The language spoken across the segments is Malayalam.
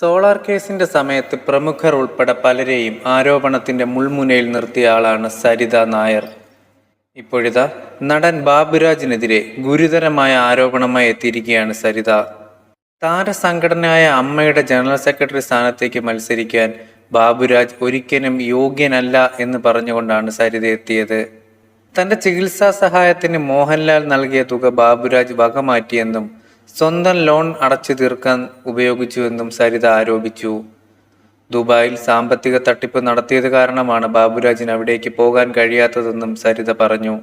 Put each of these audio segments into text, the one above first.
സോളാർ കേസിന്റെ സമയത്ത് പ്രമുഖർ ഉൾപ്പെടെ പലരെയും ആരോപണത്തിന്റെ മുൾമുനയിൽ നിർത്തിയ ആളാണ് സരിത നായർ. ഇപ്പോഴിതാ നടൻ ബാബുരാജിനെതിരെ ഗുരുതരമായ ആരോപണമായി എത്തിയിരിക്കുകയാണ് സരിത. താരസംഘടനയായ അമ്മയുടെ ജനറൽ സെക്രട്ടറി സ്ഥാനത്തേക്ക് മത്സരിക്കാൻ ബാബുരാജ് ഒരിക്കലും യോഗ്യനല്ല എന്ന് പറഞ്ഞുകൊണ്ടാണ് സരിത എത്തിയത്. തന്റെ ചികിത്സാ സഹായത്തിന് മോഹൻലാൽ നൽകിയ തുക ബാബുരാജ് വകമാറ്റിയെന്നും സ്വന്തം ലോൺ അടച്ചു തീർക്കാൻ ഉപയോഗിച്ചുവെന്നും സരിത ആരോപിച്ചു. ദുബായിൽ സാമ്പത്തിക തട്ടിപ്പ് നടത്തിയത് കാരണമാണ് ബാബുരാജിന് അവിടേക്ക് പോകാൻ കഴിയാത്തതെന്നും സരിത പറഞ്ഞു.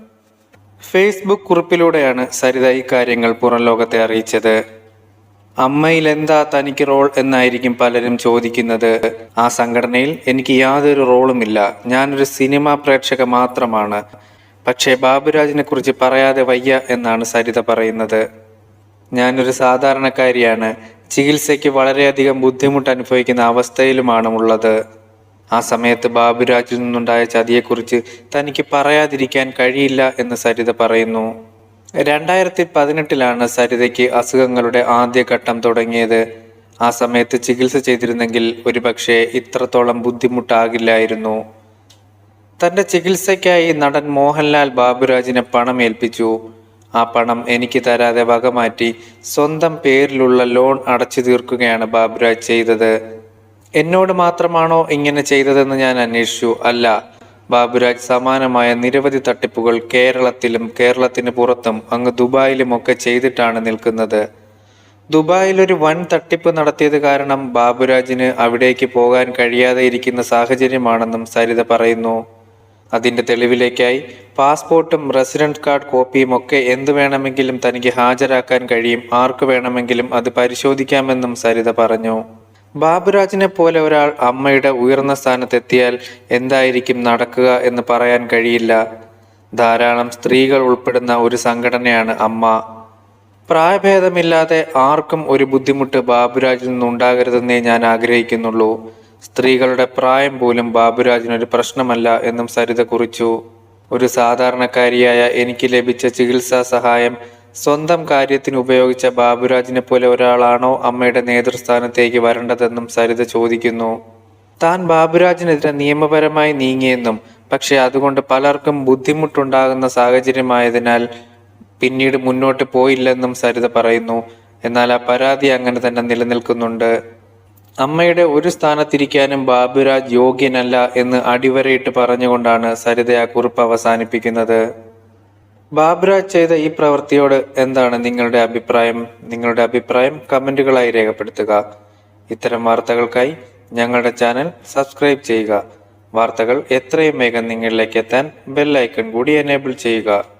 ഫേസ്ബുക്ക് കുറിപ്പിലൂടെയാണ് സരിത ഇക്കാര്യങ്ങൾ പുറം ലോകത്തെ അറിയിച്ചത്. അമ്മയിൽ എന്താ തനിക്ക് റോൾ എന്നായിരിക്കും പലരും ചോദിക്കുന്നത്. ആ സംഘടനയിൽ എനിക്ക് യാതൊരു റോളുമില്ല. ഞാനൊരു സിനിമാ പ്രേക്ഷക മാത്രമാണ്. പക്ഷേ ബാബുരാജിനെ കുറിച്ച് പറയാതെ വയ്യ എന്നാണ് സരിത പറയുന്നത്. ഞാനൊരു സാധാരണക്കാരിയാണ്. ചികിത്സയ്ക്ക് വളരെയധികം ബുദ്ധിമുട്ട് അനുഭവിക്കുന്ന അവസ്ഥയിലുമാണ് ഉള്ളത് ആ സമയത്ത് ബാബുരാജിൽ നിന്നുണ്ടായ ചതിയെക്കുറിച്ച് തനിക്ക് പറയാതിരിക്കാൻ കഴിയില്ല എന്ന് സരിത പറയുന്നു. രണ്ടായിരത്തി പതിനെട്ടിലാണ് സരിതയ്ക്ക് അസുഖങ്ങളുടെ ആദ്യഘട്ടം തുടങ്ങിയത്. ആ സമയത്ത് ചികിത്സ ചെയ്തിരുന്നെങ്കിൽ ഒരുപക്ഷെ ഇത്രത്തോളം ബുദ്ധിമുട്ടാകില്ലായിരുന്നു. തന്റെ ചികിത്സയ്ക്കായി നടൻ മോഹൻലാൽ ബാബുരാജിനെ പണം ഏൽപ്പിച്ചു ആ പണം എനിക്ക് തരാതെ വകമാറ്റി സ്വന്തം പേരിലുള്ള ലോൺ അടച്ചു തീർക്കുകയാണ് ബാബുരാജ് ചെയ്തത്. എന്നോട് മാത്രമാണോ ഇങ്ങനെ ചെയ്തതെന്ന് ഞാൻ അന്വേഷിച്ചു. അല്ല ബാബുരാജ് സമാനമായ നിരവധി തട്ടിപ്പുകൾ കേരളത്തിലും കേരളത്തിന് പുറത്തും അങ്ങ് ദുബായിലുമൊക്കെ ചെയ്തിട്ടാണ് നിൽക്കുന്നത്. ദുബായിൽ ഒരു വൻ തട്ടിപ്പ് നടത്തിയത് കാരണം ബാബുരാജിന് അവിടേക്ക് പോകാൻ കഴിയാതെ ഇരിക്കുന്ന സാഹചര്യമാണെന്നും സരിത പറയുന്നു. അതിന്റെ തെളിവിലേക്കായി പാസ്പോർട്ടും റെസിഡന്റ് കാർഡ് കോപ്പിയും ഒക്കെ എന്തു വേണമെങ്കിലും തനിക്ക് ഹാജരാക്കാൻ കഴിയും. ആർക്ക് വേണമെങ്കിലും അത് പരിശോധിക്കാമെന്നും സരിത പറഞ്ഞു. ബാബുരാജിനെ പോലെ ഒരാൾ അമ്മയുടെ ഉയർന്ന സ്ഥാനത്തെത്തിയാൽ എന്തായിരിക്കും നടക്കുക എന്ന് പറയാൻ കഴിയില്ല. ധാരാളം സ്ത്രീകൾ ഉൾപ്പെടുന്ന ഒരു സംഘടനയാണ് അമ്മ. പ്രായഭേദമില്ലാതെ ആർക്കും ഒരു ബുദ്ധിമുട്ട് ബാബുരാജിൽ നിന്നുണ്ടാകരുതെന്നേ ഞാൻ ആഗ്രഹിക്കുന്നുള്ളൂ. സ്ത്രീകളുടെ പ്രായം പോലും ബാബുരാജിനൊരു പ്രശ്നമല്ല എന്നും സരിത കുറിച്ചു. ഒരു സാധാരണക്കാരിയായ എനിക്ക് ലഭിച്ച ചികിത്സാ സഹായം സ്വന്തം കാര്യത്തിന് ഉപയോഗിച്ച ബാബുരാജിനെ പോലെ ഒരാളാണോ അമ്മയുടെ നേതൃസ്ഥാനത്തേക്ക് വരേണ്ടതെന്നും സരിത ചോദിക്കുന്നു. താൻ ബാബുരാജിനെതിരെ നിയമപരമായി നീങ്ങിയെന്നും പക്ഷെ അതുകൊണ്ട് പലർക്കും ബുദ്ധിമുട്ടുണ്ടാകുന്ന സാഹചര്യമായതിനാൽ പിന്നീട് മുന്നോട്ട് പോയില്ലെന്നും സരിത പറയുന്നു. എന്നാൽ ആ പരാതി അങ്ങനെ തന്നെ നിലനിൽക്കുന്നുണ്ട്. അമ്മയുടെ ഒരു സ്ഥാനത്തിരിക്കാനും ബാബുരാജ് യോഗ്യനല്ല എന്ന് അടിവരയിട്ട് പറഞ്ഞുകൊണ്ടാണ് സരിത ആ കുറിപ്പ് അവസാനിപ്പിക്കുന്നത്. ബാബുരാജ് ചെയ്ത ഈ പ്രവൃത്തിയോട് എന്താണ് നിങ്ങളുടെ അഭിപ്രായം? നിങ്ങളുടെ അഭിപ്രായം കമന്റുകളായി രേഖപ്പെടുത്തുക. ഇത്തരം വാർത്തകൾക്കായി ഞങ്ങളുടെ ചാനൽ സബ്സ്ക്രൈബ് ചെയ്യുക. വാർത്തകൾ എത്രയും വേഗം നിങ്ങളിലേക്ക് എത്താൻ ബെല്ലൈക്കൺ കൂടി എനേബിൾ ചെയ്യുക.